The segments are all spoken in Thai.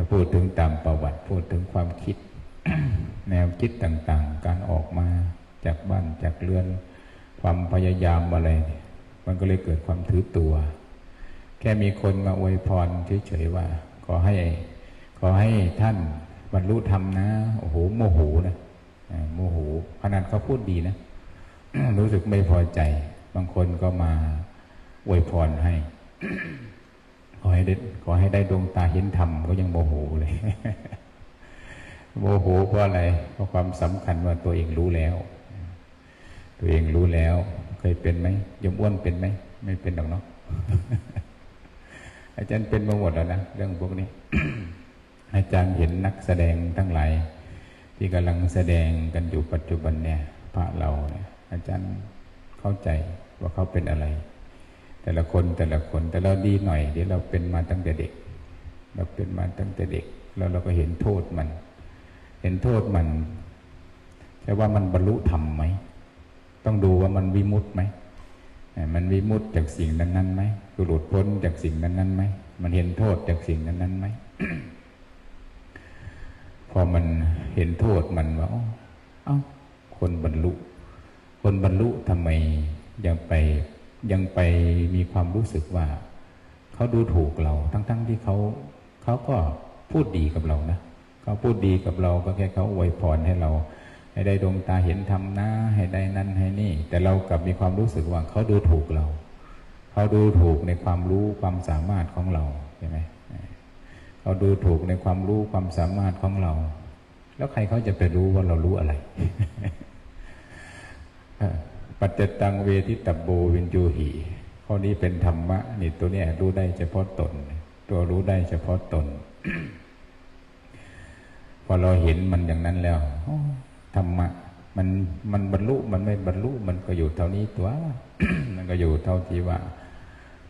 ถ้าพูดถึงตามประวัติพูดถึงความคิด แนวคิดต่างๆ การออกมาจากบ้านจากเรือน ความพยายามอะไรเนี่ยมันก็เลยเกิดความถือตัว แค่มีคนมาอวยพรเฉยๆว่า ขอให้ขอให้ท่านบรรลุธรรมนะ โอ้โหโมโหนะโมโหขนาดเขาพูดดีนะ รู้สึกไม่พอใจ บางคนก็มาอวยพรให้ ขอให้ได้ขอให้ได้ดวงตาเห็นธรรมก็ยังโมโหเลยโมโหเพราะอะไรเพราะความสำคัญว่าตัวเองรู้แล้ว ตัวเองรู้แล้ว เคยเป็นไหมยมอ้วนเป็นไหมไม่เป็นหรอกเนาะอาจารย์เป็นมาหมดแล้วนะเรื่องพวกนี้ อาจารย์เห็นนักแสดงทั้งหลายที่กำลังแสดงกันอยู่ปัจจุบันเนี่ย พระเราเนี่ย อาจารย์เข้าใจว่าเขาเป็นอะไร แต่ละคนแต่ละคนแต่เราดีหน่อยเดี๋ยวเราเป็นมาตั้งแต่เด็ก เราเป็นมาตั้งแต่เด็ก แล้วเราก็เห็นโทษมัน เห็นโทษมันใช่ว่ามันบรรลุธรรมไหมต้องดูว่ามันวิมุตต์ไหมมันวิมุตต์จากสิ่งนั้นๆไหมหลุดพ้นจากสิ่งนั้นๆไหมมันเห็นโทษจากสิ่งนั้นๆไหมพอมันเห็นโทษมันว่าเอ้าคนบรรลุ คนบรรลุทำไมยังไป ยังไปมีความรู้สึกว่าเขาดูถูกเรา ทั้งๆทที่เขาเขาก็พูดดีกับเรานะเขาพูดดีกับเราก็แค่เขาอวยพรให้เรา ให้ได้ดวงตาเห็นธรรมนะให้ได้นั่นให้นี่ แต่เรากลับมีความรู้สึกว่าเขาดูถูกเราเขาดูถูกในความรู้ความสามารถของเราใช่ไหมเขาดูถูกในความรู้ความสามารถของเรา แล้วใครเขาจะไปรู้ว่าเรารู้อะไร ปัจจตังเวทิตโบวินจูหีข้อนี้เป็นธรรมะนี่ตัวเนี้ยรู้ได้เฉพาะตน ตัวรู้ได้เฉพาะตน พอเราเห็นมันอย่างนั้นแล้วธรรมะมันมันบรรลุมันไม่บรรลุมันก็อยู่เท่านี้ตัว มันก็อยู่เท่าที่ว่า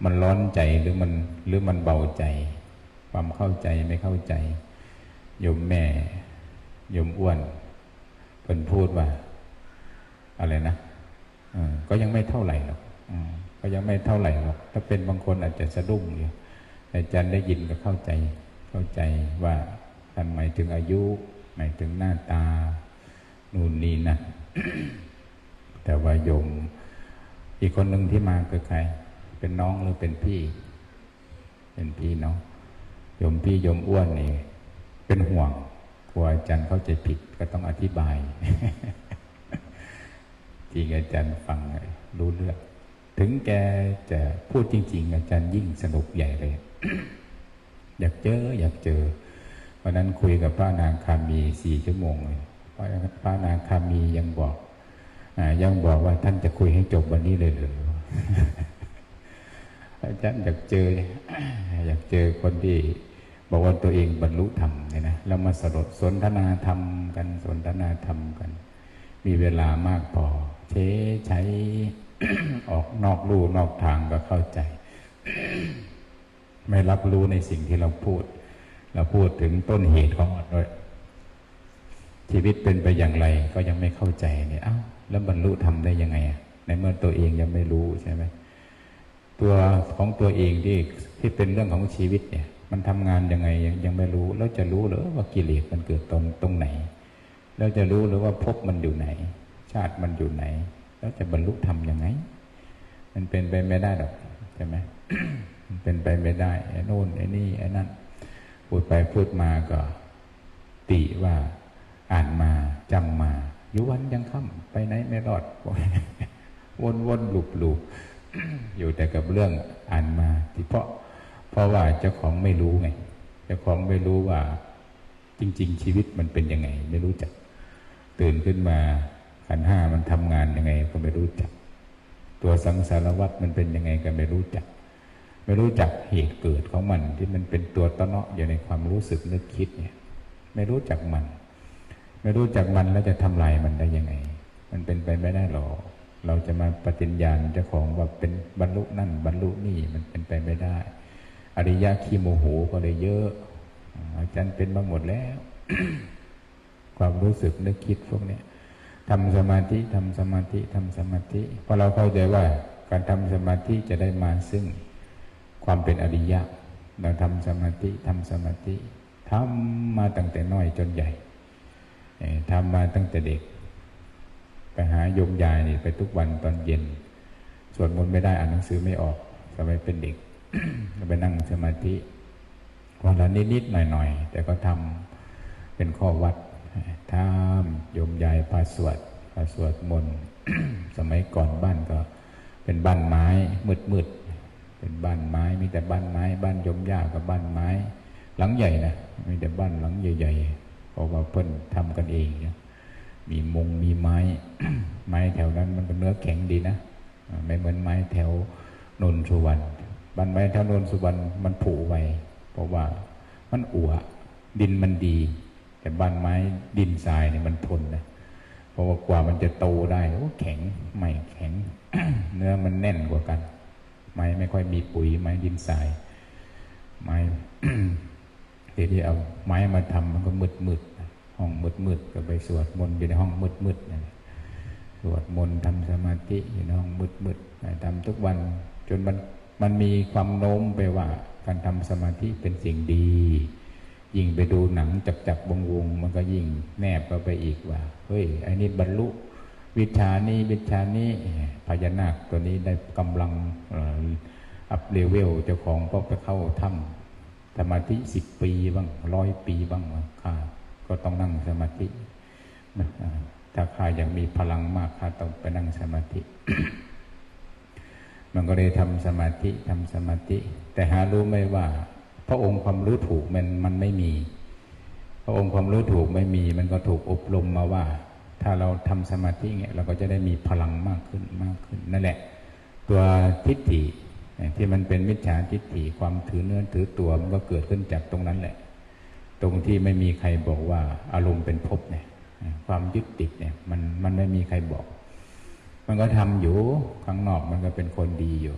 มันร้อนใจหรือมันหรือมันเบาใจ ความเข้าใจไม่เข้าใจโยมแม่โยมอ้วนเพิ่นพูดว่า อะไรนะ ก็ยังไม่เท่าไหร่หรอกก็ยังไม่เท่าไหร่หรอก ถ้าเป็นบางคนอาจจะสะดุ้งอยู่อาจารย์ได้ยินก็เข้าใจ เข้าใจว่าท่านหมายถึงอายุ หมายถึงหน้าตา นู่นนี่นะแต่ว่าโยม อีกคนหนึ่งที่มาคือใคร เป็นน้องหรือเป็นพี่ เป็นพี่เนาะโยมพี่โยมอ้วนนี่ เป็นห่วงกลัวอาจารย์เข้าใจผิดก็ต้องอธิบาย จริงอาจารย์ฟังรู้เรื่องถึงแกจะพูดจริง ๆ อาจารย์ยิ่งสนุกใหญ่เลย อยากเจอ อยากเจอวันนั้นคุยกับพระนางคามีสี่ชั่วโมงเลยพระนางคามียังบอกอยังบอกว่าท่านจะคุยให้จบวันนี้เลยหรืออาจารย์อยากเจอ อยากเจอคนที่ บอกว่าตัวเองบรรลุธรรมเนี่ยนะแล้วมาสดสนทนาธรรมกันสนทนาธรรมกัน มีเวลามากพอ เช้ใช้ออกนอกลู่นอกทางก็เข้าใจ ไม่รับรู้ในสิ่งที่เราพูด เราพูดถึงต้นเหตุของมันด้วย ชีวิตเป็นไปอย่างไรก็ยังไม่เข้าใจเนี่ยอ้าวแล้วบรรลุทำได้ยังไง ในเมื่อตัวเองยังไม่รู้ใช่ไหมตัวของตัวเองที่ที่เป็นเรื่องของชีวิตเนี่ย มันทำงานยังไงยังยังไม่รู้ แล้วจะรู้หรือว่ากิเลสมันเกิดตรงตรงไหน แล้วจะรู้หรือว่าพบมันอยู่ไหน ชาติมันอยู่ไหน แล้วจะบรรลุธรรมยังไง มันเป็นไปไม่ได้หรอกใช่ไหมมันเป็นไปไม่ได้ไอ้นู่นไอ้นี่ไอ้นั่นพูดไปพูดมาก็ ติว่าอ่านมาจำมาอยู่วันยังค่ำไปไหนไม่รอด วนวนหลุบหลุบอยู่แต่กับเรื่องอ่านมาที่เพราะ เพราะว่าเจ้าของไม่รู้ไงเจ้าของไม่รู้ว่า จริง ๆ ชีวิตมันเป็นยังไง ไม่รู้จักตื่นขึ้นมา ขันห้ามันทำงานยังไงก็ไม่รู้จัก ตัวสังสารวัตรมันเป็นยังไงก็ไม่รู้จัก ไม่รู้จักเหตุเกิดของมันที่มันเป็นตัวตะเนาะอยู่ในความรู้สึกนึกคิดเนี่ย ไม่รู้จักมัน ไม่รู้จักมันแล้วจะทำลายมันได้ยังไง มันเป็นไปไม่ได้หรอกเราจะมาปฏิญญาณเจ้าของว่าเป็นบรรลุนั่น บรรลุนี่มันเป็นไปไม่ได้ อริยะขี้โมโหก็เลยเยอะ อาจารย์เป็นมาหมดแล้ว ความรู้สึกนึกคิดพวกนี้ ทำสมาธิทำสมาธิทำสมาธิเพราะเราเข้าใจว่าการทำสมาธิจะได้มาซึ่งความเป็นอริยะ เราทำสมาธิทำสมาธิทำมาตั้งแต่น้อยจนใหญ่ทำมาตั้งแต่เด็ก ไปหาโยมยายนี่ไปทุกวันตอนเย็นสวดมนต์ไม่ได้อ่านหนังสือไม่ออกสมัยเป็นเด็กไปนั่งสมาธิวันละนิดๆหน่อยๆ แต่ก็ทำเป็นข้อวัด ทำโยมยายพาสวดพาสวดมนต์สมัยก่อนบ้านก็ เป็นบ้านไม้มืดๆเป็นบ้านไม้มีแต่บ้านไม้ บ้านยมยากับบ้านไม้ หลังใหญ่นะมีแต่บ้านหลังใหญ่ๆเพราะว่าเพิ่นทำกันเองนี่ยมีมุงมีไม้ ไม้แถวนั้นมันก็นเนื้อแข็งดีนะไม่เหมือนไม้แถวนนสุวรรณบ้านไม้แถวนนสุวรรณมันผุไวเพราะว่ามันอัวดินมันดี แต่บ้านไม้ดินทรายเนี่ยมันทนนะเพราะว่ากว่ามันจะโตได้โอ้แข็งไม่แข็ง เนื้อมันแน่นกว่ากัน ไม้ไม่ค่อยมีปุ๋ยไม้ดินทราย ไม้ทีที่เอาไม้มาทำมันก็มืดมืดห้องมืดมืดก็ไปสวดมนต์อยู่ในห้องมืดมืดนั่นสวดมนต์ทำสมาธิอยู่ในห้องมืดมืดทำทุกวันจนมันมันมีความโน้มไปว่าการทำสมาธิเป็นสิ่งดี ยิ่งไปดูหนังจับจับวงวงมันก็ยิ่งแนบเข้าไปอีกว่า เฮ้ยไอ้นี่บรรลุ วิชานี้วิชานี้พญานาคตัวนี้ได้กำลังอัพเลเวลเจ้าของก็ไปเข้าถ้ำสมาธิสิบปีบ้างร้อยปีบ้างข้าก็ต้องนั่งสมาธิถ้าข้าอยากมีพลังมากข้าต้องไปนั่งสมาธิ มันก็เลยทำสมาธิทำสมาธิ แต่หารู้ไหมว่า พระองค์ความรู้ถูกมันมันไม่มี พระองค์ความรู้ถูกไม่มี มันก็ถูกอบรมมาว่า ถ้าเราทำสมาธิเงี้ยเราก็จะได้มีพลังมากขึ้นมากขึ้น นั่นแหละ ตัวทิฏฐิที่มันเป็นมิจฉาทิฏฐิความถือเนื้อถือตัวมันก็เกิดขึ้นจากตรงนั้นแหละ ตรงที่ไม่มีใครบอกว่าอารมณ์เป็นภพเนี่ยความยึดติดเนี่ยมันมันไม่มีใครบอก มันก็ทำอยู่ข้างนอกมันก็เป็นคนดีอยู่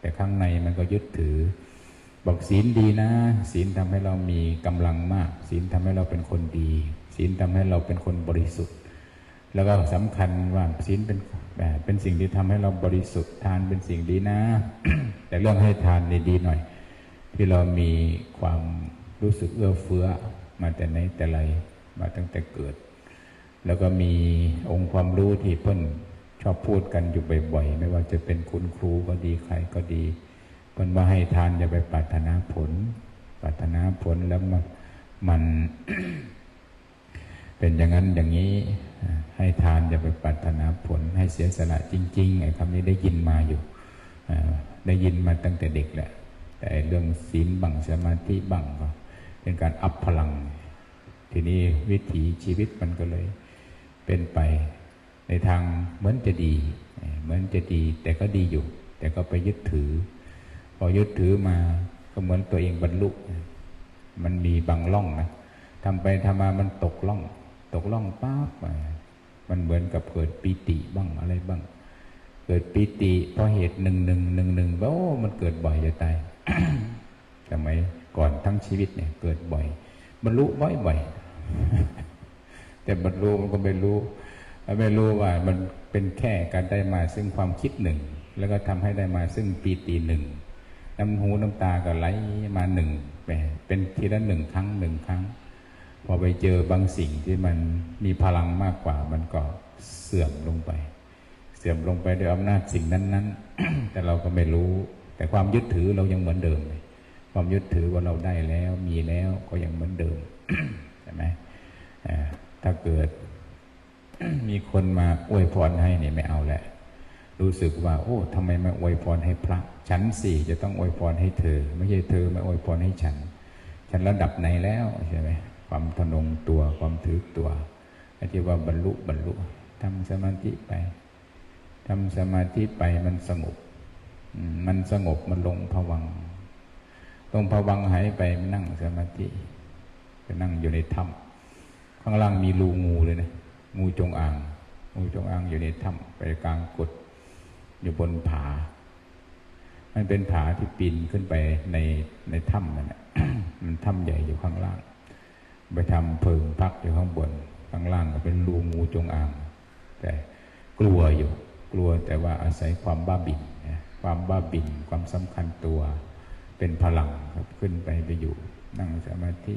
แต่ข้างในมันก็ยึดถือ บอกศีลดีนะ ศีลทำให้เรามีกำลังมาก ศีลทำให้เราเป็นคนดี ศีลทำให้เราเป็นคนบริสุทธิ์ แล้วก็สำคัญว่าศีลเป็นแบบเป็นสิ่งที่ทำให้เราบริสุทธิ์ทานเป็นสิ่งดีนะ แต่เรื่องให้ทานดีหน่อย ที่เรามีความรู้สึกเอื้อเฟื้อมาแต่ไหนแต่ไรมาตั้งแต่เกิด แล้วก็มีองค์ความรู้ที่เพิ่นชอบพูดกันอยู่บ่อยๆ ไม่ว่าจะเป็นคุณครูก็ดีใครก็ดี เพิ่นว่าให้ทานอย่าไปปรารถนาผล ปรารถนาผลแล้วมันมันเป็นอย่างนั้นอย่างนี้ ให้ทานอย่าไปปรารถนาผล ให้เสียสละจริงๆไอ้คำนี้ได้ยินมาอยู่ได้ยินมาตั้งแต่เด็กแหละ แต่เรื่องศีลบังสมาธิบังก็เป็นการอัพพลัง ทีนี้วิถีชีวิตมันก็เลยเป็นไปในทางเหมือนจะดี เหมือนจะดีแต่ก็ดีอยู่ แต่ก็ไปยึดถือ พอยึดถือมาก็เหมือนตัวเองบรรลุ มันมีบางล่องนะทำไปทำมามันตกล่อง ตกล่องปั๊บมันเหมือนกับเกิดปีติบ้างอะไรบ้าง เกิดปีติเพราะเหตุหนึ่งหนึ่งหนึ่งหนึ่งโอ้มันเกิดบ่อยจะตายทำไมก่อนทั้งชีวิตเนี่ย เกิดบ่อย บรรลุบ่อยบ่อยแต่บรรลุมันก็ไม่รู้ไม่รู้ว่ามันเป็นแค่การได้มาซึ่งความคิดหนึ่ง แล้วก็ทำให้ได้มาซึ่งปีติหนึ่ง น้ำหูน้ำตาก็ไหลมาหนึ่งเป็นทีละหนึ่งครั้งหนึ่งครั้ง พอไปเจอบางสิ่งที่มันมีพลังมากกว่า มันก็เสื่อมลงไป เสื่อมลงไปด้วยอำนาจสิ่งนั้น ๆ แต่เราก็ไม่รู้ แต่ความยึดถือเรายังเหมือนเดิมความยึดถือว่าเราได้แล้วมีแล้วก็ยังเหมือนเดิมใช่ไหมถ้าเกิดมีคนมาอวยพรให้เนี่ยไม่เอาแหละ รู้สึกว่า โอ้ทำไมไมาอวยพรให้พระ ฉันสี่จะต้องอวยพรให้เธอ ไม่ใช่เธอไมาอวยพรให้ฉัน ฉันระดับไหนแล้วใช่ไหมความทนงตัวความถือตัวที่ว่าบรรลุบรรลุทำสมาธิไปทำสมาธิไปมันสงบมันสงบมันลงผวังลงผวังหายไปมันนั่งสมาธิไปนั่งอยู่ในถ้ำข้างล่างมีรูงูเลยนะงูจงอางงูจงอางอยู่ในถ้ำไปกลางกด อยู่บนผา มันเป็นผาที่ปีนขึ้นไปในในถ้ำนั่นแหละมันถ้ำใหญ่อยู่ข้างล่าง ไปทำเพิงพักอยู่ข้างบน ข้างล่างก็เป็นรูงูจงอาง แต่กลัวอยู่ กลัวแต่ว่าอาศัยความบ้าบิ่นความบ้าบิ่นความสำคัญตัวเป็นพลังครับขึ้นไปไปอยู่ นั่งสมาธิ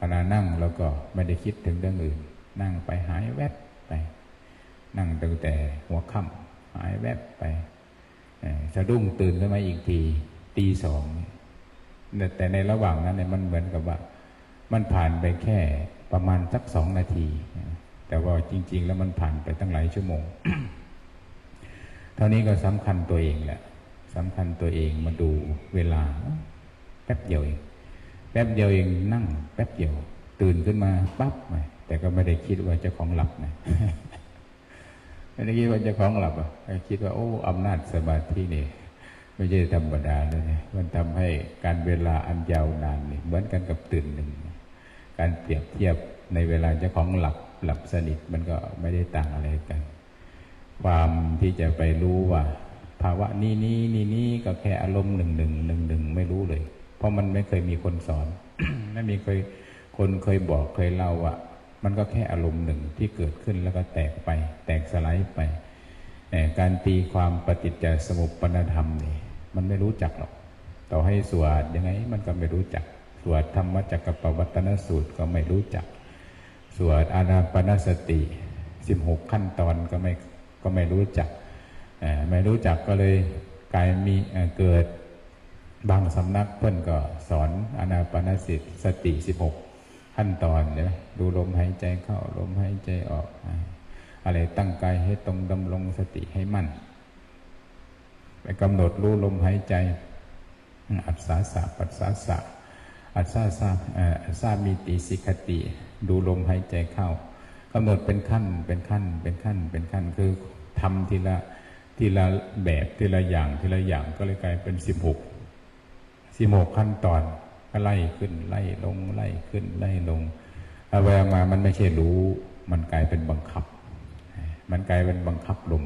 ขณะนั่งเราก็ไม่ได้คิดถึงเรื่องอื่น นั่งไปหายแวบไป นั่งตั้งแต่หัวค่ำ หายแวบไปสะดุ้งตื่นขึ้นมาอีกทีตีสองแต่ในระหว่างนั้นเนี่ยมันเหมือนกับว่า มันผ่านไปแค่ประมาณสักสองนาที แต่ว่าจริง ๆ แล้วมันผ่านไปตั้งหลายชั่วโมง เท่านี้ก็สำคัญตัวเองแหละสำคัญตัวเองมาดูเวลา แป๊บเดียวเอง แป๊บเดียวเองนั่ง แป๊บเดียว ตื่นขึ้นมาปั๊บแต่ก็ไม่ได้คิดว่าเจ้าของหลับนะ ไม่ได้คิดว่าเจ้าของหลับอะคิดว่าโอ้อำนาจสมาธินี่ไม่ใช่ธรรมดาเลยมันทำให้การเวลาอันยาวนานนี่เหมือนกันกับตื่นหนึ่ง การเปรียบเทียบในเวลาเจ้าของหลับหลับสนิทมันก็ไม่ได้ต่างอะไรกัน ความที่จะไปรู้ว่า ภาวะนี้นี้นี่นี้ก็แค่อารมณ์หนึ่งหนึ่งหนึ่งหนึ่งไม่รู้เลย เพราะมันไม่เคยมีคนสอน ไม่มีเคยคนเคยบอกเคยเล่าว่า มันก็แค่อารมณ์หนึ่งที่เกิดขึ้นแล้วก็แตกไป แตกสลายไปแต่การตีความปฏิจจสมุปปนธรรมนี่มันไม่รู้จักหรอก ต่อให้สวดยังไงมันก็ไม่รู้จัก สวดธรรมจักรปวัตนสูตรก็ไม่รู้จัก สวดอานาปนสติสิบหกขั้นตอนก็ไม่ก็ไม่รู้จัก ไม่รู้จักก็เลยกลายมีเกิดบางสำนักเพื่อนก็สอนอานาปนสิสติสิบหก ขั้นตอนเนี่ยดูลมหายใจเข้าลมหายใจออก อะไรตั้งกายให้ตรงดำรงสติให้มั่น ไปกำหนดรู้ลมหายใจ อัศสาสะปัสสาสะอัศสาสะอัศสามีติสิกติ ดูลมหายใจเข้ากำหนดเป็นขั้นเป็นขั้นเป็นขั้นเป็นขั้นคือทำทีละทีละแบบทีละอย่างทีละอย่างก็เลยกลายเป็นสิบหกสิบหกขั้นตอน ก็ไล่ขึ้นไล่ลงไล่ขึ้นไล่ลงเอาไปมามันไม่ใช่รู้ มันกลายเป็นบังคับ มันกลายเป็นบังคับลม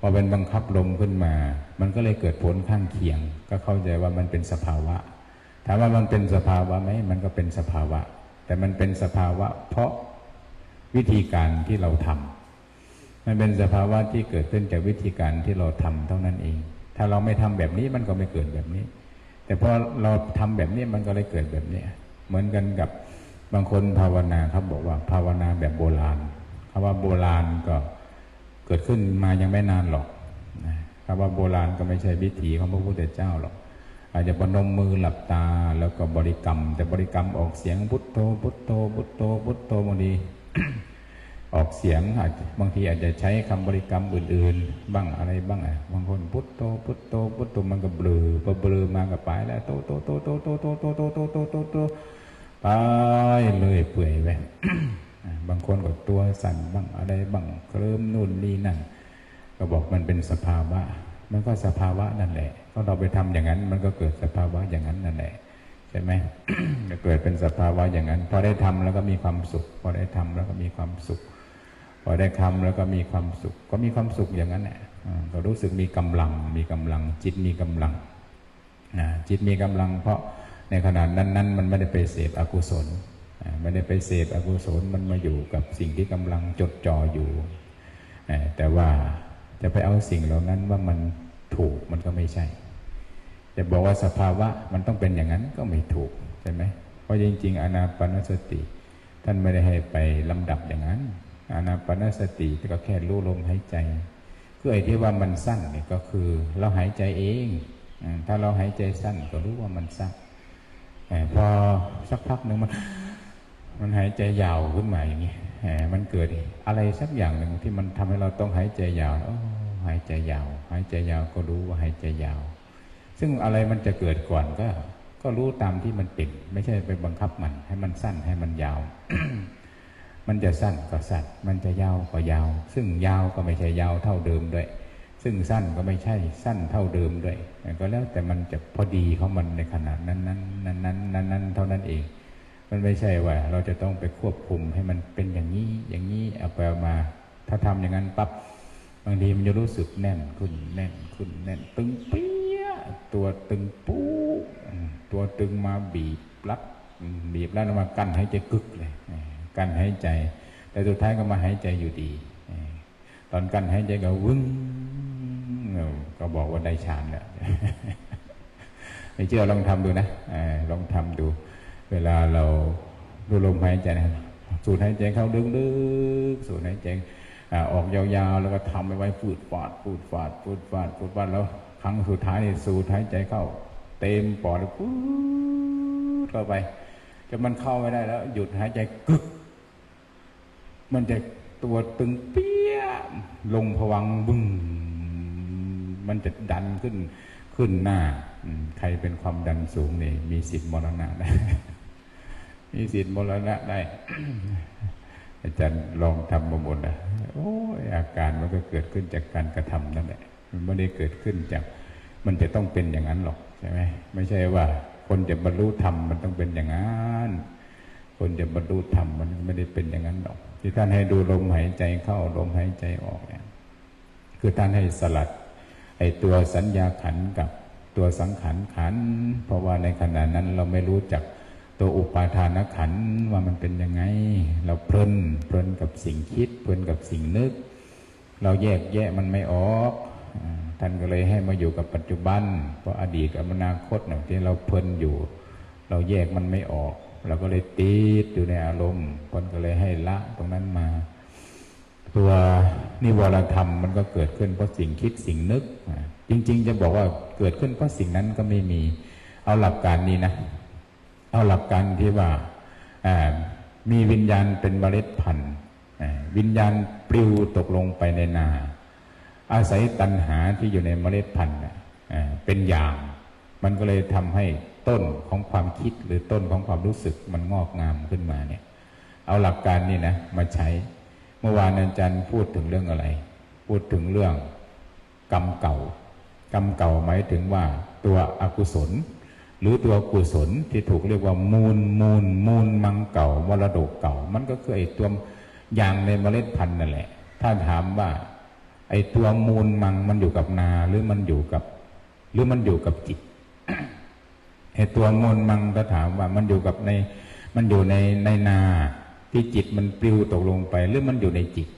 พอเป็นบังคับลมขึ้นมา มันก็เลยเกิดผลข้างเคียง ก็เข้าใจว่ามันเป็นสภาวะ ถามว่ามันเป็นสภาวะไหมมันก็เป็นสภาวะ แต่มันเป็นสภาวะ เพราะวิธีการที่เราทำมันเป็นสภาวะที่เกิดขึ้นจากวิธีการที่เราทำเท่านั้นเอง ถ้าเราไม่ทำแบบนี้มันก็ไม่เกิดแบบนี้ แต่พอเราทำแบบนี้มันก็เลยเกิดแบบนี้เหมือนกันกับบางคนภาวนาครับบอกว่าภาวนาแบบโบราณคำว่าโบราณก็เกิดขึ้นมายังไม่นานหรอกคำว่าโบราณก็ไม่ใช่วิถีของพระพุทธเจ้าหรอกอาจจะปนมมือหลับตาแล้วก็บริกรรม แต่บริกรรมออกเสียงพุทโธพุทโธพุทโธพุทโธบางที ออกเสียงอาจบางทีอาจจะใช้คำบริกรรมอื่น ๆ บ้างอะไรบ้างอะบางคนพุทโธพุทโธพุทโธมันก็เบลอพอเบลอมากับไปแล้วโตโตโตโตโตโตโตโตโตโตโตโตไปเลยเปื่อยไปบางคนก็ตัวสั่นบ้างอะไรบ้างเคลิ้มนู่นนี่นั่นก็บอกมันเป็นสภาวะ มันก็สภาวะนั่นแหละก็เราไปทำอย่างนั้น มันก็เกิดสภาวะอย่างนั้นนั่นแหละใช่ไหมจะเกิดเป็นสภาวะอย่างนั้น พอได้ทำแล้วก็มีความสุข พอได้ทำแล้วก็มีความสุข พอได้ทำแล้วก็มีความสุข ก็มีความสุขอย่างนั้นแหละก็รู้สึกมีกำลัง มีกำลัง จิตมีกำลังนะจิตมีกำลัง เพราะในขณะนั้นนั้นมันไม่ได้ไปเสพอกุศลไม่ได้ไปเสพอกุศลมันมาอยู่กับสิ่งที่กำลังจดจ่ออยู่ แต่ว่าจะไปเอาสิ่งเหล่านั้นว่ามันถูกมันก็ไม่ใช่ จะบอกว่าสภาวะมันต้องเป็นอย่างนั้นก็ไม่ถูกใช่ไหมเพราะจริง ๆ อนาปนสติ ท่านไม่ได้ให้ไปลำดับอย่างนั้น อานาปนสติก็แค่รู้ลมหายใจคือไอ้ที่ว่ามันสั้นเนี่ยก็คือ เราหายใจเอง ถ้าเราหายใจสั้นก็รู้ว่ามันสั้นพอสักพักหนึ่งมัน มันหายใจยาวขึ้นมาอย่างนี้มันเกิดอะไรสักอย่างหนึ่งที่มันทำให้เราต้องหายใจยาวหายใจยาว หายใจยาวก็รู้ว่าหายใจยาว ซึ่งอะไรมันจะเกิดก่อนก็ ก็รู้ตามที่มันเป็นไม่ใช่ไปบังคับมัน ให้มันสั้นให้มันยาว มันจะสั้นก็สั้นมันจะยาวก็ยาว ซึ่งยาวก็ไม่ใช่ยาวเท่าเดิมด้วย ซึ่งสั้นก็ไม่ใช่สั้นเท่าเดิมด้วย ก็แล้วแต่มันจะพอดีของมันในขนาดนั้นนั้นนั้นนั้นนั้นนั้นเท่านั้นเอง มันไม่ใช่ว่า เราจะต้องไปควบคุมให้มันเป็นอย่างนี้อย่างนี้เอาไปเอามา ถ้าทำอย่างนั้นปั๊บบางทีมันจะรู้สึกแน่นขึ้นแน่นขึ้นแน่นตึงเปี้ยตัวตึงปู้ตัวตึงมาบีบรัดบีบแล้วมากั้นให้ใจกึกเลย กั้นหายใจ แต่สุดท้ายก็มาหายใจอยู่ดี ตอนกั้นหายใจก็วึ้งก็บอกว่าได้ฌานแล้วไม่เชื่อลองทำดูนะลองทำดู เวลาเราดูลมหายใจนะสูดหายใจเข้าดึกๆสูดหายใจออกยาวๆ แล้วก็ทำไปไว้ฟูดฟาดฟูดฟาดฟูดฟาดฟูดฟาดแล้วครั้งสุดท้ายนี่สูดหายใจเข้า เต็มปอดเลยฟูดเข้าไปจนมันเข้าไม่ได้แล้ว หยุดหายใจกึก มันจะตัวตึงเปี้ยลงผวังบึ้งมันจะดันขึ้นขึ้นหน้าใครเป็นความดันสูงนี่มีสิทธิ์มรณะได้ มีสิทธิ์มรณะได้ อาจารย์ลองทำมาหมดนะโอ้ยอาการมันก็เกิดขึ้นจากการกระทำนั่นแหละมันไม่ได้เกิดขึ้นจาก มันจะต้องเป็นอย่างนั้นหรอกใช่ไหมไม่ใช่ว่า คนจะบรรลุธรรมมันต้องเป็นอย่างนั้นคนจะบรรลุธรรมมันไม่ได้เป็นอย่างนั้นหรอก ที่ท่านให้ดูลมหายใจเข้าลมหายใจออกเนี่ยคือท่านให้สลัดไอตัวสัญญาขันกับตัวสังขารขัน เพราะว่าในขณะนั้นเราไม่รู้จักตัวอุปาทานขันว่ามันเป็นยังไง เราเพลินเพลินกับสิ่งคิด เพลินกับสิ่งนึก เราแยกแยะมันไม่ออกท่านก็เลยให้มาอยู่กับปัจจุบัน เพราะอดีตกับอนาคตเนี่ยที่เราเพลินอยู่ เราแยกมันไม่ออก เราก็เลยติดอยู่ในอารมณ์คนก็เลยให้ละตรงนั้นมา ตัวนิวรธรรมมันก็เกิดขึ้นเพราะสิ่งคิดสิ่งนึก จริง ๆ จะบอกว่าเกิดขึ้นเพราะสิ่งนั้นก็ไม่มี เอาหลักการนี้นะ เอาหลักการที่ว่ามีวิญญาณเป็นเมล็ดพันธุ์วิญญาณปลิวตกลงไปในนา อาศัยตัณหาที่อยู่ในเมล็ดพันธุ์เป็นอย่าง มันก็เลยทำให้ ต้นของความคิดหรือต้นของความรู้สึกมันงอกงามขึ้นมาเนี่ย เอาหลักการนี้นะมาใช้ เมื่อวานอาจารย์พูดถึงเรื่องอะไร พูดถึงเรื่องกรรมเก่ากรรมเก่าหมายถึงว่าตัวอกุศล หรือตัวกุศลที่ถูกเรียกว่ามูลมูลมูลมังเก่ามรดกเก่า มันก็คือไอ้ตัวอย่างในเมล็ดพันธุ์นั่นแหละ ถ้าถามว่า ไอ้ตัวมูลมังมันอยู่กับนาหรือมันอยู่กับ หรือมันอยู่กับจิต ไอ้ตัวมูลมังก็ถามว่ามันอยู่กับใน มันอยู่ในในนาที่จิตมันปลิวตกลงไป หรือมันอยู่ในจิต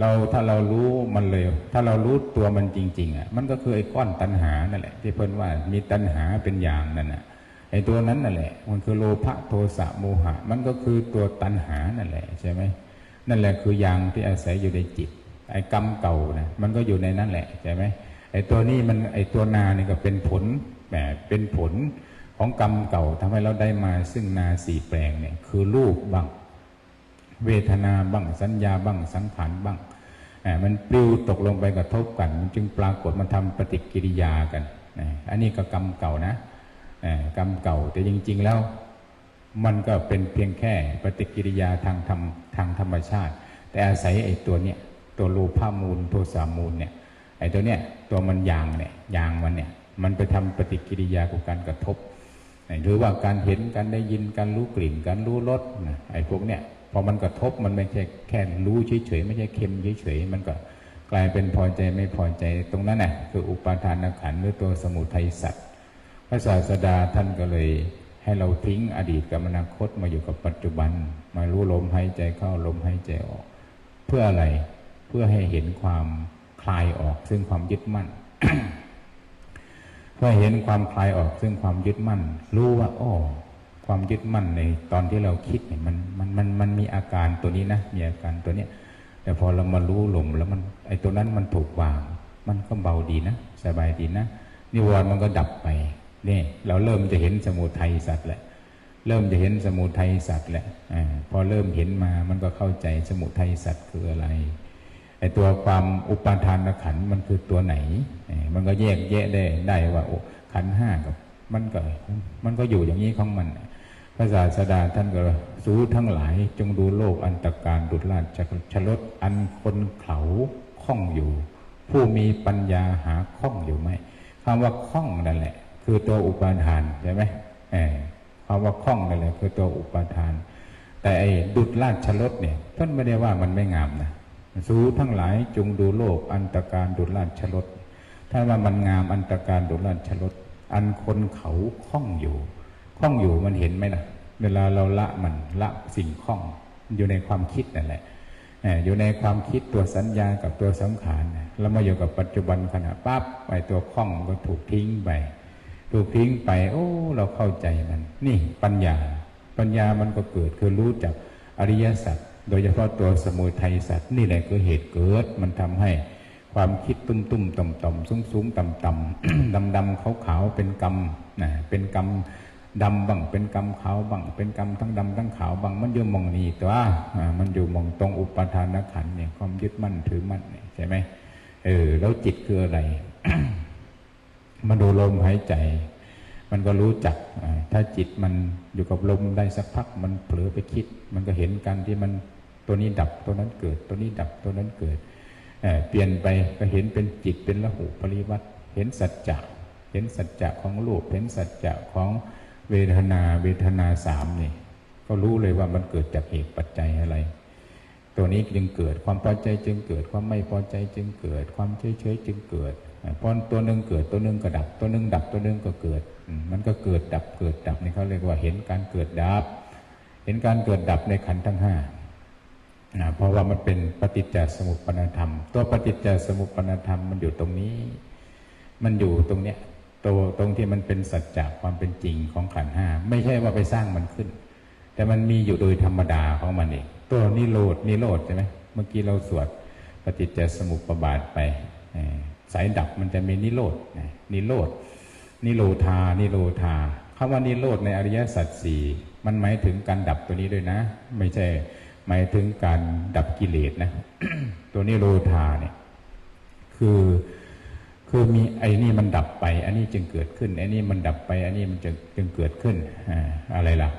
เราถ้าเรารู้มันเลย ถ้าเรารู้ตัวมันจริง ๆ อะ มันก็คือไอ้ก้อนตัณหานั่นแหละ ที่เพิ่นว่ามีตัณหาเป็นอย่างนั่นน่ะไอ้ตัวนั้นนั่นแหละ มันคือโลภะโทสะโมหะ มันก็คือตัวตัณหานั่นแหละใช่ไหมนั่นแหละคืออย่างที่อาศัยอยู่ในจิต ไอ้กรรมเก่านะมันก็อยู่ในนั่นแหละใช่ไหมไอ้ตัวนี้มันไอ้ตัวนานี่ก็เป็นผล แบบเป็นผลของกรรมเก่าทำให้เราได้มาซึ่งนาสี่แปลงเนี่ยคือรูปบ้าง เวทนาบ้างสัญญาบ้างสังขารบ้างมันปลิวตกลงไปกระทบกันมันจึงปรากฏมันทำปฏิกิริยากันอันนี้ก็กรรมเก่านะกรรมเก่าแต่จริง ๆแล้ว มันก็เป็นเพียงแค่ปฏิกิริยาทางธรรมทางธรรมชาติ แต่อาศัยไอ้ตัวเนี้ยตัวรูปภาพมูลโทสามูลเนี่ยไอ้ตัวเนี้ยตัวมันยางเนี่ยยางมันเนี่ย มันไปทำปฏิกิริยากับการกระทบหรือว่าการเห็นการได้ยินการรู้กลิ่นการรู้รสไอ้พวกเนี้ยพอมันกระทบมันไม่ใช่แค่รู้เฉยๆไม่ใช่เค็มเฉยๆมันก็กลายเป็นพอใจไม่พอใจตรงนั้นน่ะคืออุปาทานขันหรือตัวสมุทัยสัตว์พระศาสดาท่านก็เลยให้เราทิ้งอดีตกับอนาคตมาอยู่กับปัจจุบัน มารู้ลมหายใจเข้าลมหายใจออก เพื่ออะไรเพื่อให้เห็นความคลายออกซึ่งความยึดมั่น เพื่อเห็นความคลายออกซึ่งความยึดมั่น รู้ว่าอ้อความยึดมั่นในตอนที่เราคิดเนี่ยมันมันมันมันมีอาการตัวนี้นะมีอาการตัวเนี้ยแต่พอเรามารู้ลมแล้วมันไอ้ตัวนั้นมันถูกวาง มันก็เบาดีนะสบายดีนะนิวรณ์มันก็ดับไปนี่เราเริ่มจะเห็นสมุทัยสัตว์แหละ เริ่มจะเห็นสมุทัยสัตว์แหละอพอเริ่มเห็นมามันก็เข้าใจสมุทัยสัตว์คืออะไร ไอตัวความอุปาทานขันมันคือตัวไหน มันก็แยกแยะได้ได้ว่าขันห้ากับมันก็มันก็อยู่อย่างนี้ของมัน พระศาสดาท่านก็สู้ทั้งหลายจงดูโลกอันตรการดุจราชชลดอันคนเขาคล้องอยู่ ผู้มีปัญญาหาคล้องอยู่ไหมคำว่าคล้องนั่นแหละ คือตัวอุปาทานใช่ไหมเออคำว่าคล้องนั่นแหละคือตัวอุปาทาน แต่ไอ้ดุจราชลดเนี่ยท่านไม่ได้ว่ามันไม่งามนะ สูทั้งหลายจงดูโลกอันตรการดุจราชลดถ้าว่ามันงามอันตรการดุจราชลดอันคนเขาคล้องอยู่คล้องอยู่มันเห็นไหมล่ะ เวลาเราละมันละสิ่งคล้องอยู่ในความคิดนั่นแหละอยู่ในความคิดตัวสัญญากับตัวสังขารแล้วมาอยู่กับปัจจุบันขณะปั๊บไปตัวคล้องก็ถูกทิ้งไปถูกทิ้งไป โอ้ เราเข้าใจมัน นี่ปัญญา ปัญญามันก็เกิดคือรู้จักอริยสัจ โดยเฉพาะตัวสมุทัยสัจนี่แหละคือเหตุเกิด มันทำให้ความคิดตุ้มตุ้มต่อมต่อมสูงสูงต่ำต่ำดำดำขาวขาวเป็นกรรมนะเป็นกรรมดำบังเป็นกรรมขาวบังเป็นกรรมทั้งดำทั้งขาวบังมันอยู่มองนี้ตัวมันอยู่มองตรงอุปทานขันเนี่ยความยึดมั่นถือมั่นเนี่ยใช่ไหมเออแล้วจิตคืออะไรมาดูลมหายใจ มันก็รู้จัก ถ้าจิตมันอยู่กับลมได้สักพัก มันเผลอไปคิด มันก็เห็นการที่มันตัวนี้ดับตัวนั้นเกิด ตัวนี้ดับตัวนั้นเกิดเปลี่ยนไปก็เห็นเป็นจิตเป็นละหุปริวัติเห็นสัจจะเห็นสัจจะของรูปเห็นสัจจะของเวทนาเวทนาสามนี่ ก็รู้เลยว่ามันเกิดจากเหตุปัจจัยอะไร ตัวนี้จึงเกิดความพอใจจึงเกิดความไม่พอใจจึงเกิด ความเฉยเฉยจึงเกิด พอตัวหนึ่งเกิดตัวหนึ่งก็ดับ ตัวหนึ่งดับตัวหนึ่งก็เกิด มันก็เกิดดับเกิดดับนี่เขาเรียกว่าเห็นการเกิดดับ เห็นการเกิดดับในขันธ์ทั้งห้าเพราะว่ามันเป็นปฏิจจสมุปปนธรรม ตัวปฏิจจสมุปปนธรรมมันอยู่ตรงนี้ มันอยู่ตรงเนี้ยตัวตรงที่มันเป็นสัจจะความเป็นจริงของขันห้าไม่ใช่ว่าไปสร้างมันขึ้น แต่มันมีอยู่โดยธรรมดาของมันเองตัวนิโรดนิโรธใช่ไหมเมื่อกี้เราสวดปฏิจจสมุปบาทไป สายดับมันจะมีนิโรดนิโรดนิโรธา นิโรธาคำว่านิโรธในอริยสัจสี่มันหมายถึงการดับตัวนี้ด้วยนะ ไม่ใช่หมายถึงการดับกิเลสนะ ตัวนิโรธาเนี่ยคือคือมีไอ้นี่มันดับไป อันนี้จึงเกิดขึ้นไอ้นี่มันดับไป อันนี้มันจึงจึงเกิดขึ้นอะไรล่ะ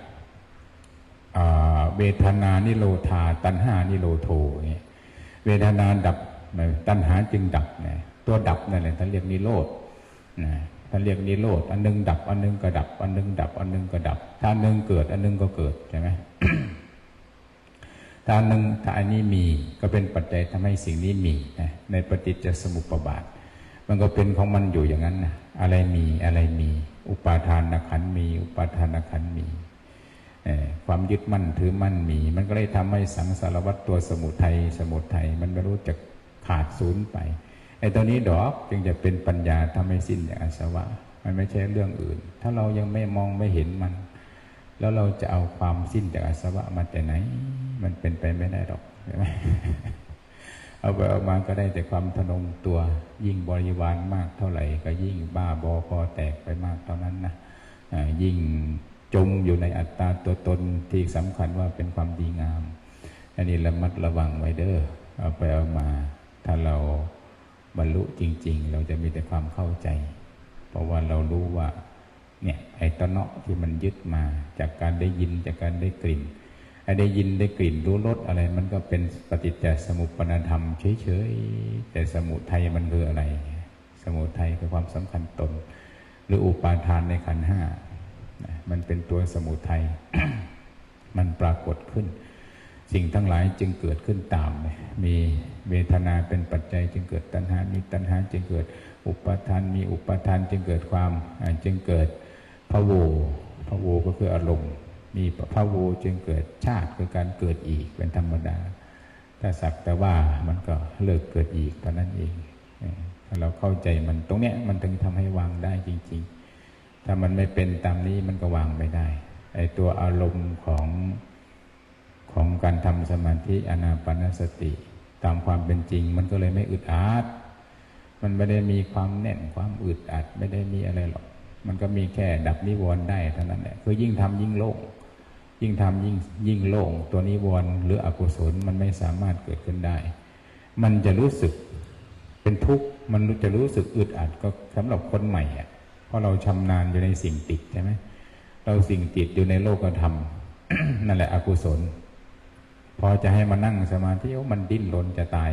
เวทนานิโรธา ตัณหานิโรโทเงี้ยเวทนาดับตัณหาจึงดับเนี่ย ตัวดับนั่นแหละท่านเรียกนิโรธนะท่านเรียกนิโรธอันนึงดับ อันนึงก็ดับ อันนึงดับ อันนึงก็ดับ ถ้าอันนึงเกิด อันนึงก็เกิดใช่ไหมถ้าอันนึงถ้าอันนี้มีก็เป็นปัจจัยทำให้สิ่งนี้มีนะในปฏิจจสมุปบาท มันก็เป็นของมันอยู่อย่างนั้นนะอะไรมีอะไรมี อุปาทานขันมี อุปาทานขันมีความยึดมั่นถือมั่นมี มันก็เลยทำให้สังสารวัตตัวสมุทัยสมุทัยมันไม่รู้จักขาดศูนย์ไป ไอ้ตัวนี้ดอกจึงจะเป็นปัญญาทำให้สิ้นอย่างอาสวะ มันไม่ใช่เรื่องอื่น ถ้าเรายังไม่มองไม่เห็นมัน แล้วเราจะเอาความสิ้นจากอาสวะมาแต่ไหน มันเป็นไปไม่ได้หรอกใช่ไหมเอาไปเอามาก็ได้แต่ความทนงตัว ยิ่งบริวารมากเท่าไหร่ ก็ยิ่งบ้าบอคอแตกไปมากเท่านั้นนะยิ่งจมอยู่ในอัตตาตัวตนที่สำคัญว่าเป็นความดีงาม อันนี้ระมัดระวังไว้เด้อเอาไปเอามาถ้าเรา บรรลุจริง ๆ เราจะมีแต่ความเข้าใจ เพราะว่าเรารู้ว่าเนี่ยไอ้ตะเนาะที่มันยึดมาจากการได้ยินจากการได้กลิ่นไอ้ได้ยินได้กลิ่นรู้รสอะไร มันก็เป็นปฏิจจสมุปปนธรรมเฉยๆแต่สมุทัยมันคืออะไร สมุทัยคือความสำคัญตน หรืออุปาทานในขันห้ามันเป็นตัวสมุทัยมันปรากฏขึ้น สิ่งทั้งหลายจึงเกิดขึ้นตามมี เวทนาเป็นปัจจัยจึงเกิดตัณหา มีตัณหาจึงเกิดอุปทาน มีอุปทานจึงเกิดความจึงเกิดพระโวพระโวก็คืออารมณ์ มีพระโวจึงเกิดชาติคือการเกิดอีกเป็นธรรมดา ถ้าสักแต่ว่ามันก็เลิกเกิดอีกเท่านั้นเองถ้าเราเข้าใจมันตรงเนี้ยมันถึงทำให้วางได้จริง ๆ ถ้ามันไม่เป็นตามนี้มันก็วางไม่ได้ ไอตัวอารมณ์ของของการทำสมาธิอนาปนสติ ตามความเป็นจริง มันก็เลยไม่อึดอัดมันไม่ได้มีความแน่นความอึดอัดไม่ได้มีอะไรหรอก มันก็มีแค่ดับนิวรณ์ได้เท่านั้นแหละคือยิ่งทำยิ่งโล่งยิ่งทำยิ่งยิ่งโล่งตัวนิวรณ์หรืออกุศลมันไม่สามารถเกิดขึ้นได้ มันจะรู้สึกเป็นทุกข์มันจะรู้สึกอึดอัดก็สำหรับคนใหม่อะราะเราชำนาญอยู่ในสิ่งติดใช่ไหมเราสิ่งติดอยู่ในโลกธรรมนั่นแหละอกุศล พอจะให้มานั่งสมาธิมันดิ้นรนจะตาย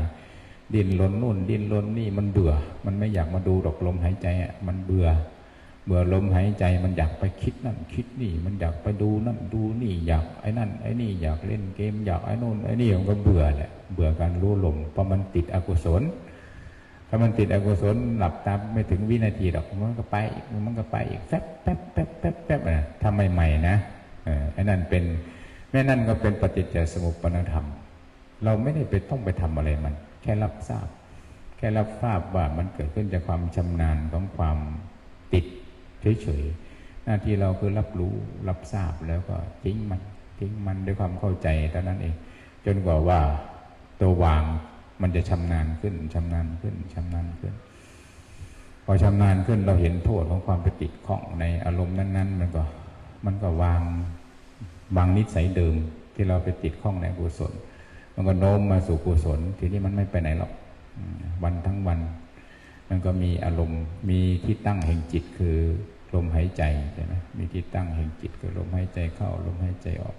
ดิ้นรนนู่น ดิ้นรนนี่มันเบื่อ มันไม่อยากมาดูดอกลมหายใจอะมันเบื่อ เบื่อลมหายใจมันอยากไปคิดนั่นคิดนี่ มันอยากไปดูนั่นดูนี่อยากไอ้นั่น ไอ้นี่อยากเล่นเกมอยากไอ้นู่นไอ้นี่มันก็เบื่อแหละเบื่อการรู้ลมเพราะมันติดอกุศลถ้ามันติดอกุศลหลับตาไม่ถึงวินาทีหรอกมันก็ไปมันก็ไปอีกแป๊บแป๊บแป๊บแป๊บแป๊บนะทำใหม่ๆนะไอ้นั่นเป็น แม่นั่นก็เป็นปฏิจจสมุปปนธรรม เราไม่ได้ไปต้องไปทำอะไรมัน แค่รับทราบ แค่รับทราบว่ามันเกิดขึ้นจากความชำนาญของความติดเฉยๆหน้าที่เราคือรับรู้รับทราบแล้วก็ทิ้งมันทิ้งมันด้วยความเข้าใจเท่านั้นเอง จนกว่าว่าตัววางมันจะชำนาญขึ้นชำนาญขึ้นชำนาญขึ้น พอชำนาญขึ้นเราเห็นโทษของความไปติดข้องในอารมณ์นั้น ๆ มันก็มันก็วาง วางนิสัยเดิมที่เราไปติดข้องในกุศล มันก็โน้มมาสู่กุศล ทีนี้มันไม่ไปไหนหรอกวันทั้งวัน มันก็มีอารมณ์มีที่ตั้งแห่งจิตคือลมหายใจใช่ไหมมีที่ตั้งแห่งจิตคือลมหายใจเข้าลมหายใจออก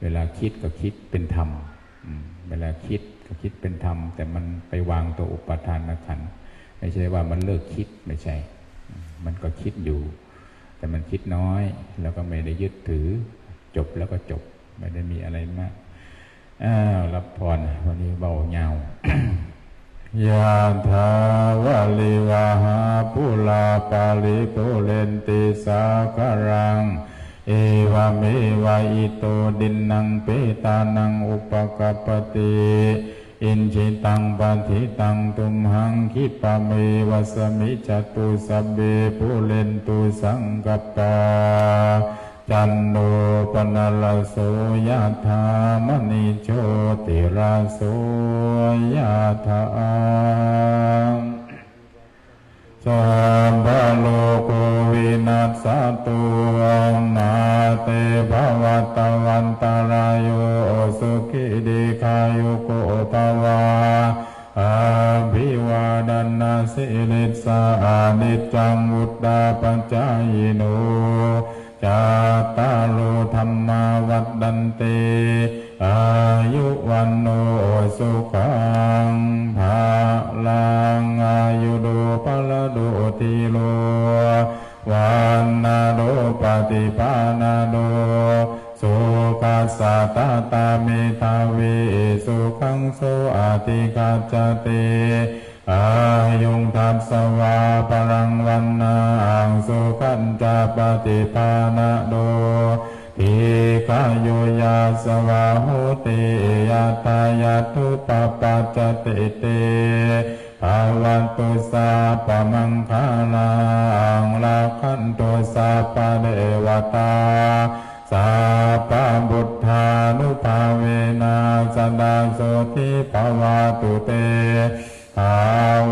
เวลาคิดก็คิดเป็นธรรมเวลาคิดก็คิดเป็นธรรม แต่มันไปวางตัวอุปทานขันไม่ใช่ว่ามันเลิกคิดไม่ใช่ มันก็คิดอยู่ แต่มันคิดน้อย แล้วก็ไม่ได้ยึดถือ จบแล้วก็จบ ไม่ได้มีอะไรมากอ้าวรับพรวันนี้เบาเงายาทาวาลิวาหาปุลาปาลิปุเรนติสาคารัง เอวเมวะอิโตดินนังเปตานังอุปกปปติอินชิตังปัทิตังตุมหังคิปะเมวะสมิจตุสัเบปุเรนตุสังกปา จันโนปนลโสยธามณิโชติราโสยธาสัมภโลโกวินัสสตุนาเตภวตวันตารายโยสุขิดิคายุโกภวาอาภิวาดนาสิลิสานิจังวุตตาปัญจายโน จาตาโลธรรมาวัดดันเต อายุวันโนสุขังภาลังอายุโดปะละโดติโลวันนาโดปฏิปานาโดสุกัสสะตาตาเมตาเวสุขังโสอาติกัจจเต อายุงทัสสวาปรังวันนาอังสุขันจาปฏิปานาโดทีกายุยาสวาหุติยาตายาทุปปัจติเตภาวันตุสาปมังคาลังลาคันตุสาปเดวตาสาปบุทธานุภาเวนะสดาโสทิภาวตุเต ภา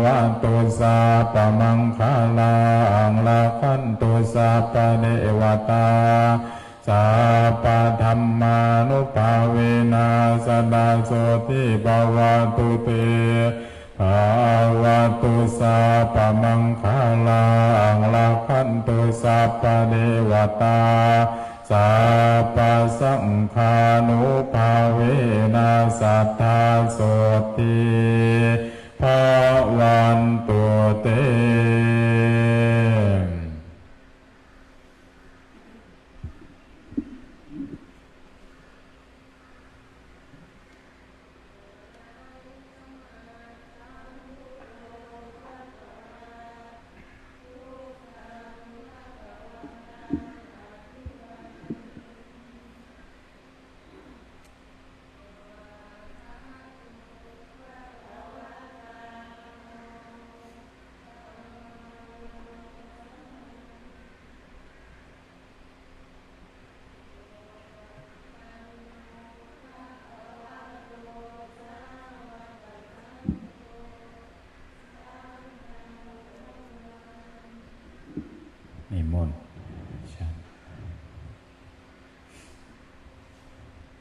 วันตุสาปมังคาลังลาคันตุสาปเดวตาสาปธรรมานุภาเวนะสดาโสทิภาวะตุเตภาวะตุสาปมังคาลังลาคันตุสาปเดวตาสาปสังคานุภาเวนะสัทธาโสติ ภาวันตุเต